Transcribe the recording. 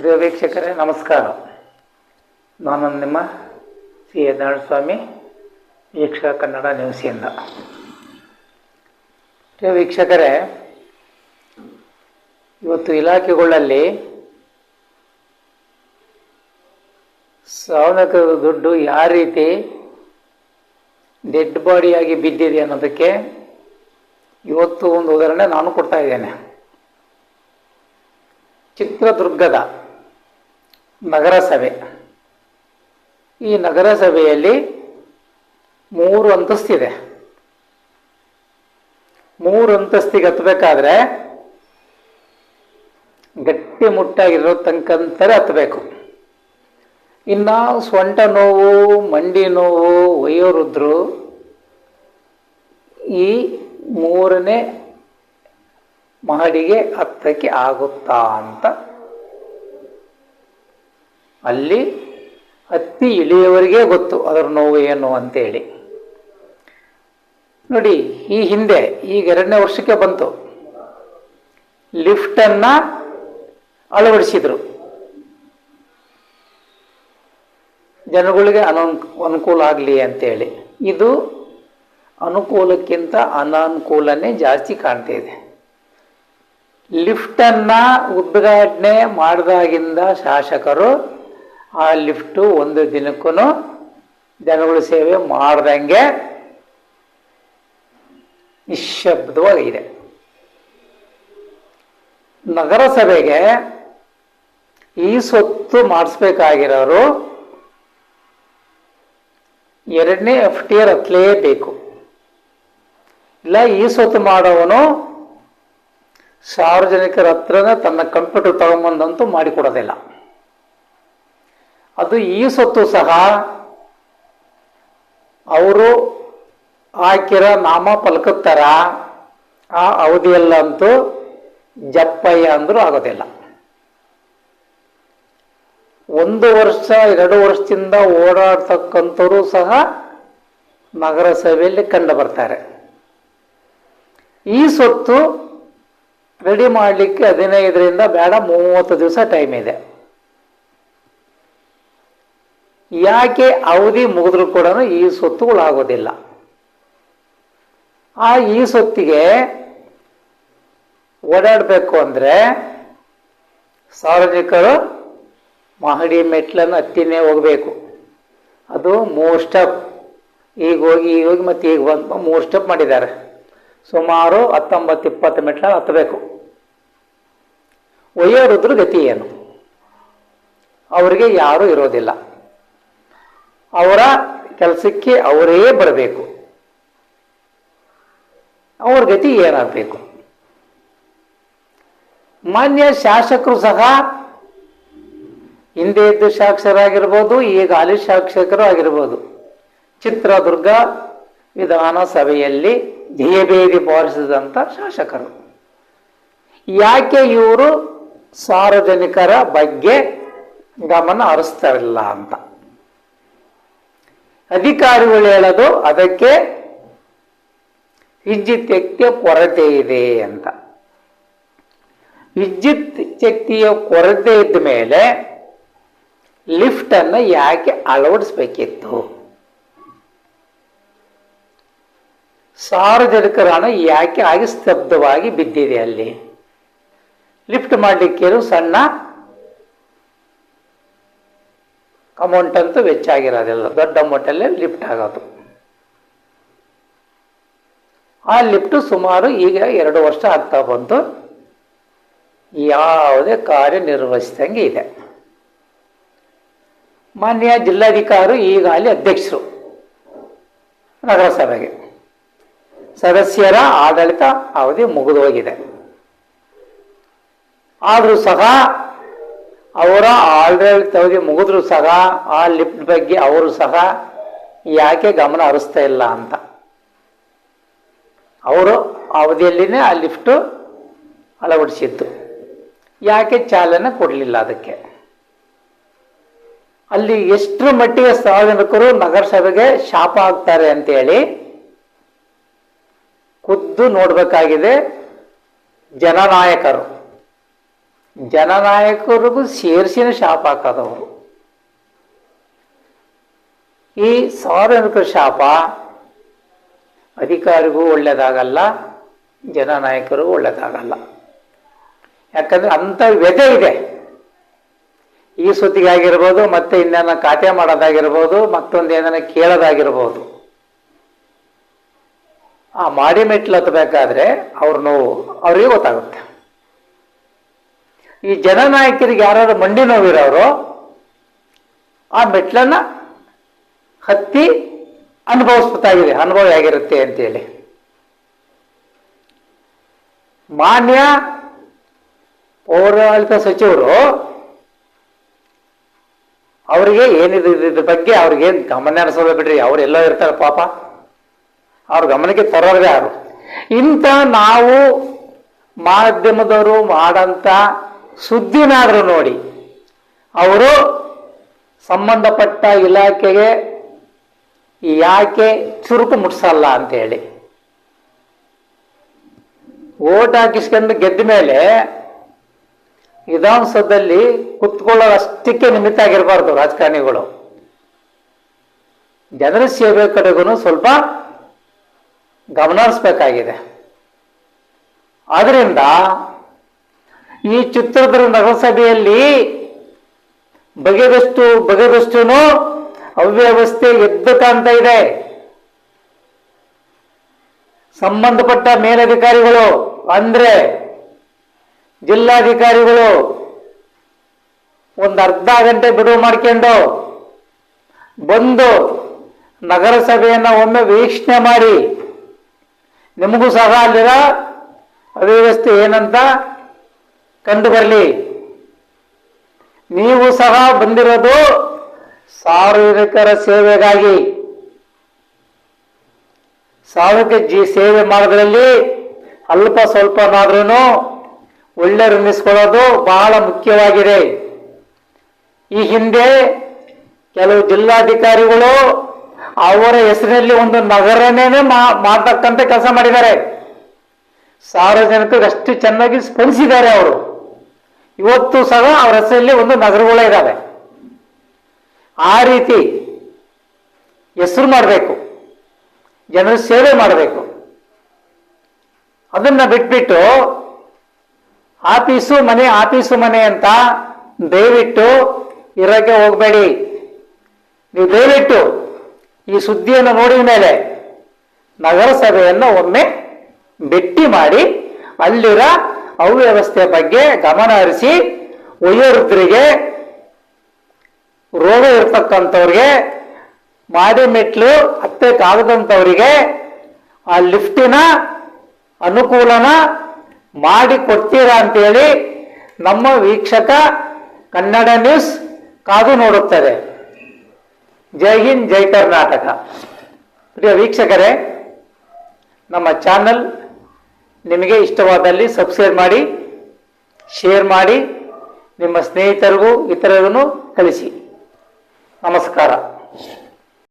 ಪ್ರಿಯ ವೀಕ್ಷಕರೇ, ನಮಸ್ಕಾರ. ನಾನು ನಿಮ್ಮ ಸಿ. ಸ್ವಾಮಿ ವೀಕ್ಷಕ ಕನ್ನಡ ನ್ಯೂಸಿಂದ ಪ್ರಿಯ ವೀಕ್ಷಕರೇ, ಇವತ್ತು ಇಲಾಖೆಗಳಲ್ಲಿ ಸಾವನಕ ದುಡ್ಡು ಯಾವ ರೀತಿ ಡೆಡ್ ಬಾಡಿಯಾಗಿ ಬಿದ್ದಿದೆ ಅನ್ನೋದಕ್ಕೆ ಇವತ್ತು ಒಂದು ಉದಾಹರಣೆ ನಾನು ಕೊಡ್ತಾ ಇದ್ದೇನೆ. ಚಿತ್ರದುರ್ಗದ ನಗರಸಭೆ. ಈ ನಗರಸಭೆಯಲ್ಲಿ ಮೂರು ಅಂತಸ್ತಿದೆ ಮೂರು ಅಂತಸ್ತಿಗೆ ಹತ್ತಬೇಕಾದ್ರೆ ಗಟ್ಟಿ ಮುಟ್ಟಾಗಿರೋ ತನಕಂತಾರೆ ಹತ್ತಬೇಕು ಇನ್ನು ಸೊಂಟ ನೋವು, ಮಂಡಿ ನೋವು, ವಯೋವೃದ್ಧರು ಈ ಮೂರನೇ ಮಹಡಿಗೆ ಹತ್ತಕ್ಕೆ ಆಗುತ್ತಾ ಅಂತ ಅಲ್ಲಿ ಅತ್ತಿ ಇಳಿಯವರಿಗೆ ಗೊತ್ತು ಅದರ ನೋವು ಏನು ಅಂತೇಳಿ. ನೋಡಿ, ಈ ಹಿಂದೆ, ಈಗ ಎರಡನೇ ವರ್ಷಕ್ಕೆ ಬಂತು. ಲಿಫ್ಟನ್ನ ಅಳವಡಿಸಿದ್ರು. ಜನಗಳಿಗೆ ಅನನ್, ಅನುಕೂಲ ಆಗಲಿ ಅಂತೇಳಿ. ಇದು ಅನುಕೂಲಕ್ಕಿಂತ ಅನಾನುಕೂಲನೇ ಜಾಸ್ತಿ ಕಾಣ್ತಾ ಇದೆ. ಲಿಫ್ಟನ್ನ ಉದ್ಘಾಟನೆ ಮಾಡಿದಾಗಿಂದ ಶಾಸಕರು ಆ ಲಿಫ್ಟು ಒಂದು ದಿನಕ್ಕೂ ಜನಗಳ ಸೇವೆ ಮಾಡ್ದಂಗೆ ನಿಶಬ್ದವಾಗಿದೆ ನಗರಸಭೆಗೆ ಈ ಸ್ವತ್ತು ಮಾಡಿಸ್ಬೇಕಾಗಿರೋರು ಎರಡನೇ ಎಫ್ ಟಿ ಆರ್ ಹತ್ತಲೇಬೇಕು ಇಲ್ಲ, ಈ ಸ್ವತ್ತು ಮಾಡೋವನು ಸಾರ್ವಜನಿಕರ ಹತ್ರನೇ ತನ್ನ ಕಂಪ್ಯೂಟರ್ ತಗೊಂಬಂದಂತೂ ಮಾಡಿಕೊಡೋದಿಲ್ಲ. ಅದು ಈ ಸೊತ್ತು ಸಹ ಅವರು ಹಾಕಿರೋ ನಾಮ ಪಲಕತ್ತರ? ಆ ಅವಧಿಯಲ್ಲಂತೂ ಜಪ್ಪಯ್ಯ ಅಂದರೂ ಆಗೋದಿಲ್ಲ. ಒಂದು ವರ್ಷ, ಎರಡು ವರ್ಷದಿಂದ ಓಡಾಡ್ತಕ್ಕಂಥವ್ರು ಸಹ ನಗರಸಭೆಯಲ್ಲಿ ಕಂಡು ಬರ್ತಾರೆ. ಈ ಸೊತ್ತು ರೆಡಿ ಮಾಡಲಿಕ್ಕೆ ಹದಿನೈದರಿಂದ ಬೇಡ, ಮೂವತ್ತು ದಿವಸ ಟೈಮ್ ಇದೆ. ಯಾಕೆ ಅವಧಿ ಮುಗಿದ್ರು ಕೂಡ ಈ ಸೊತ್ತುಗಳು ಆಗೋದಿಲ್ಲ ಆ ಈ ಸೊತ್ತಿಗೆ ಓಡಾಡಬೇಕು ಅಂದರೆ ಸಾರ್ವಜನಿಕರು ಮಹಡಿ ಮೆಟ್ಲನ್ನು ಹತ್ತಿನೇ ಹೋಗಬೇಕು. ಅದು ಮೂರು ಸ್ಟೆಪ್. ಈಗ ಹೋಗಿ ಈಗ ಹೋಗಿ ಮತ್ತೆ ಈಗ ಬಂದು ಮೂರು ಸ್ಟೆಪ್ ಮಾಡಿದ್ದಾರೆ. ಸುಮಾರು ಹತ್ತೊಂಬತ್ತು, ಇಪ್ಪತ್ತು ಮೆಟ್ಲ ಹತ್ತಬೇಕು. ಒಯ್ಯೋರುದ್ರ ಗತಿ ಏನು? ಅವರಿಗೆ ಯಾರೂ ಇರೋದಿಲ್ಲ. ಅವರ ಕೆಲಸಕ್ಕೆ ಅವರೇ ಬರಬೇಕು. ಅವ್ರ ಗತಿ ಏನಾಗಬೇಕು? ಮಾನ್ಯ ಶಾಸಕರು ಸಹ ಹಿಂದೆ ಇದ್ದ ಶಾಸಕರಾಗಿರ್ಬೋದು ಈಗ ಹಾಲಿ ಶಾಸಕರು ಆಗಿರ್ಬೋದು. ಚಿತ್ರದುರ್ಗ ವಿಧಾನಸಭೆಯಲ್ಲಿ ಧ್ಯೇಯಭೇದಿ ಪಾಲಿಸಿದಂಥ ಶಾಸಕರು. ಯಾಕೆ ಇವರು ಸಾರ್ವಜನಿಕರ ಬಗ್ಗೆ ಗಮನ ಹರಿಸ್ತಾರಿಲ್ಲ ಅಂತ? ಅಧಿಕಾರಿಗಳು ಹೇಳೋದು ಅದಕ್ಕೆ ವಿದ್ಯುತ್ ಶಕ್ತಿಯ ಕೊರತೆ ಇದೆ ಅಂತ. ವಿದ್ಯುತ್ ಶಕ್ತಿಯ ಕೊರತೆ ಇದ್ದ ಮೇಲೆ ಲಿಫ್ಟ್ ಅನ್ನು ಯಾಕೆ ಅಳವಡಿಸ್ಬೇಕಿತ್ತು? ಸಾರ್ವಜನಿಕರ ಯಾಕೆ ಆಗಿ ಸ್ತಬ್ಧವಾಗಿ ಬಿದ್ದಿದೆ ಅಲ್ಲಿ? ಲಿಫ್ಟ್ ಮಾಡಲಿಕ್ಕೆ ಸಣ್ಣ ಅಮೌಂಟ್ ಅಂತೂ ವೆಚ್ಚ ಆಗಿರೋದಿಲ್ಲ. ದೊಡ್ಡ ಅಮೌಂಟಲ್ಲೇ ಲಿಫ್ಟ್ ಆಗೋದು. ಆ ಲಿಫ್ಟ್ ಸುಮಾರು ಈಗ ಎರಡು ವರ್ಷ ಆಗ್ತಾ ಬಂತು ಯಾವುದೇ ಕಾರ್ಯನಿರ್ವಹಿಸಿದಂಗೆ ಇದೆ. ಮಾನ್ಯ ಜಿಲ್ಲಾಧಿಕಾರಿ ಈಗ ಅಲ್ಲಿ ಅಧ್ಯಕ್ಷರು ನಗರಸಭೆಗೆ. ಸದಸ್ಯರ ಆಡಳಿತ ಅವಧಿ ಮುಗಿದೋಗಿದೆ. ಆದರೂ ಸಹ ಅವರ ಆಡಳಿತವಾಗಿ ಮುಗಿದ್ರು ಸಹ ಆ ಲಿಫ್ಟ್ ಬಗ್ಗೆ ಅವರು ಸಹ ಯಾಕೆ ಗಮನ ಹರಿಸ್ತಾ ಇಲ್ಲ ಅಂತ. ಅವರು ಅವಧಿಯಲ್ಲಿನೇ ಆ ಲಿಫ್ಟು ಅಳವಡಿಸಿದ್ದು. ಯಾಕೆ ಚಾಲನೆ ಕೊಡಲಿಲ್ಲ ಅದಕ್ಕೆ? ಅಲ್ಲಿ ಎಷ್ಟರ ಮಟ್ಟಿಗೆ ಸಾರ್ವಜನಿಕರು ನಗರಸಭೆಗೆ ಶಾಪ ಆಗ್ತಾರೆ ಅಂತೇಳಿ ಖುದ್ದು ನೋಡಬೇಕಾಗಿದೆ ಜನನಾಯಕರು ಜನನಾಯಕರಿಗೂ ಸೇರಿಸಿನ ಶಾಪ ಹಾಕದವರು ಈ ಸಾರ್ವಜನಿಕರ ಶಾಪ ಅಧಿಕಾರಿಗೂ ಒಳ್ಳೆಯದಾಗಲ್ಲ, ಜನನಾಯಕರಿಗೂ ಒಳ್ಳೆಯದಾಗಲ್ಲ. ಯಾಕಂದರೆ ಅಂಥ ವ್ಯಥೆ ಇದೆ. ಈ ಸುದ್ದಿಗೆ ಆಗಿರ್ಬೋದು ಮತ್ತೆ ಇನ್ನೇನ ಖಾತೆ ಮಾಡೋದಾಗಿರ್ಬೋದು, ಮತ್ತೊಂದು ಏನಾರ ಕೇಳೋದಾಗಿರ್ಬೋದು. ಆ ಮಾಡಿ ಮೆಟ್ಲು ಹತ್ತಬೇಕಾದ್ರೆ ಅವ್ರ ನೋವು ಅವ್ರಿಗೆ ಗೊತ್ತಾಗುತ್ತೆ. ಈ ಜನನಾಯಕರಿಗೆ ಯಾರಾದ್ರು ಮಂಡಿ ನೋವಿರೋರು, ಆ ಮೆಟ್ಲನ್ನ ಹತ್ತಿ ಅನುಭವಿಸ್ಬೇಕಾಗಿದೆ, ಅನುಭವ ಹೇಗಿರುತ್ತೆ ಅಂತೇಳಿ. ಮಾನ್ಯ ಪೌರಾಡಳಿತ ಸಚಿವರು ಅವರಿಗೆ ಏನಿದೆ ಇದ್ರ ಬಗ್ಗೆ ಅವ್ರಿಗೇನು ಗಮನ ಅನಿಸೋದ ಬಿಡ್ರಿ, ಅವ್ರು ಎಲ್ಲೋ ಇರ್ತಾರೆ ಪಾಪ. ಅವ್ರ ಗಮನಕ್ಕೆ ತರೋದೇ ಯಾರು? ಇಂಥ ನಾವು ಮಾಧ್ಯಮದವರು ಮಾಡಂತ ಸುದ್ದಿನಾದರೂ ನೋಡಿ. ಅವರು ಸಂಬಂಧಪಟ್ಟ ಇಲಾಖೆಗೆ ಯಾಕೆ ಚುರುಕು ಮುಟ್ಸಲ್ಲ ಅಂತ ಹೇಳಿ. ಓಟ್ ಹಾಕಿಸ್ಕೊಂಡು ಗೆದ್ದ ಮೇಲೆ ವಿಧಾನಸೌಧದಲ್ಲಿ ಕುತ್ಕೊಳ್ಳೋ ಅಷ್ಟಕ್ಕೆ ನಿಮಿತ್ತ ಆಗಿರಬಾರ್ದು ರಾಜಕಾರಣಿಗಳು. ಜನರ ಸೇವೆ ಕಡೆಗೂ ಸ್ವಲ್ಪ ಗಮನ ಹರಿಸ್ಬೇಕಾಗಿದೆ. ಆದ್ರಿಂದ ಈ ಚಿತ್ರದುರ್ಗ ನಗರಸಭೆಯಲ್ಲಿ ಬಗೆದಷ್ಟು ಬಗೆದಷ್ಟು ಅವ್ಯವಸ್ಥೆ ಎದ್ದು ಕಾಣ್ತಾ ಇದೆ. ಸಂಬಂಧಪಟ್ಟ ಮೇಲಧಿಕಾರಿಗಳು, ಅಂದ್ರೆ ಜಿಲ್ಲಾಧಿಕಾರಿಗಳು ಒಂದು ಅರ್ಧ ಗಂಟೆ ಬಿಡುವು ಮಾಡ್ಕೊಂಡು ಬಂದು ನಗರಸಭೆಯನ್ನು ಒಮ್ಮೆ ವೀಕ್ಷಣೆ ಮಾಡಿ, ನಿಮಗೂ ಸಹ ಅಲ್ಲಿರೋ ಅವ್ಯವಸ್ಥೆ ಏನಂತ ಕಂಡು ಬರಲಿ. ನೀವು ಸಹ ಬಂದಿರೋದು ಸಾರ್ವಜನಿಕರ ಸೇವೆಗಾಗಿ. ಸಾರ್ವಜನಿಕ ಜಿ ಸೇವೆ ಮಾಡೋದ್ರಲ್ಲಿ ಅಲ್ಪ ಸ್ವಲ್ಪನಾದ್ರೂ ಒಳ್ಳೆ ಅನ್ನಿಸ್ಕೊಳ್ಳೋದು ಬಹಳ ಮುಖ್ಯವಾಗಿದೆ. ಈ ಹಿಂದೆ ಕೆಲವು ಜಿಲ್ಲಾಧಿಕಾರಿಗಳು ಅವರ ಹೆಸರಿನಲ್ಲಿ ಒಂದು ನಗರನೇ ಮಾಡ್ತಕ್ಕಂಥ ಕೆಲಸ ಮಾಡಿದ್ದಾರೆ. ಸಾರ್ವಜನಿಕರಿಗೆ ಅಷ್ಟು ಚೆನ್ನಾಗಿ ಸ್ಪಂದಿಸಿದ್ದಾರೆ ಅವರು. ಇವತ್ತು ಸಹ ಅವರ ಹೆಸರಲ್ಲಿ ಒಂದು ನಗರಗಳೇ ಇದ್ದಾವೆ ಆ ರೀತಿ ಹೆಸರು ಮಾಡಬೇಕು. ಜನರ ಸೇವೆ ಮಾಡಬೇಕು. ಅದನ್ನು ಬಿಟ್ಬಿಟ್ಟು ಆಫೀಸು ಮನೆ ಆಫೀಸು ಮನೆ ಅಂತ ದಯವಿಟ್ಟು ಇರೋಕ್ಕೆ ಹೋಗಬೇಡಿ. ನೀವು ದಯವಿಟ್ಟು ಈ ಸುದ್ದಿಯನ್ನು ನೋಡಿದ ಮೇಲೆ ನಗರಸಭೆಯನ್ನು ಒಮ್ಮೆ ಭೇಟಿ ಮಾಡಿ ಅಲ್ಲಿರೋ ಅವ್ಯವಸ್ಥೆ ಬಗ್ಗೆ ಗಮನ ಹರಿಸಿ ವಯೋವೃದ್ಧರಿಗೆ ರೋಗ ಇರ್ತಕ್ಕಂಥವ್ರಿಗೆ ಮಾಡಿ ಮೆಟ್ಲು ಹತ್ತಕ್ಕಾಗದಂಥವ್ರಿಗೆ ಆ ಲಿಫ್ಟಿನ ಅನುಕೂಲನ ಮಾಡಿ ಕೊಡ್ತೀರಾ ಅಂತೇಳಿ ನಮ್ಮ ವೀಕ್ಷಕ ಕನ್ನಡ ನ್ಯೂಸ್ ಕಾದು ನೋಡುತ್ತದೆ. ಜೈ ಹಿಂದ್, ಜೈ ಕರ್ನಾಟಕ. ಪ್ರಿಯ ವೀಕ್ಷಕರೇ, ನಮ್ಮ ಚಾನಲ್ ನಿಮಗೆ ಇಷ್ಟವಾದಲ್ಲಿ ಸಬ್ಸ್ಕ್ರೈಬ್ ಮಾಡಿ ಶೇರ್ ಮಾಡಿ ನಿಮ್ಮ ಸ್ನೇಹಿತರಿಗೂ ಇತರರಿಗೂ ಕಳಿಸಿ. ನಮಸ್ಕಾರ.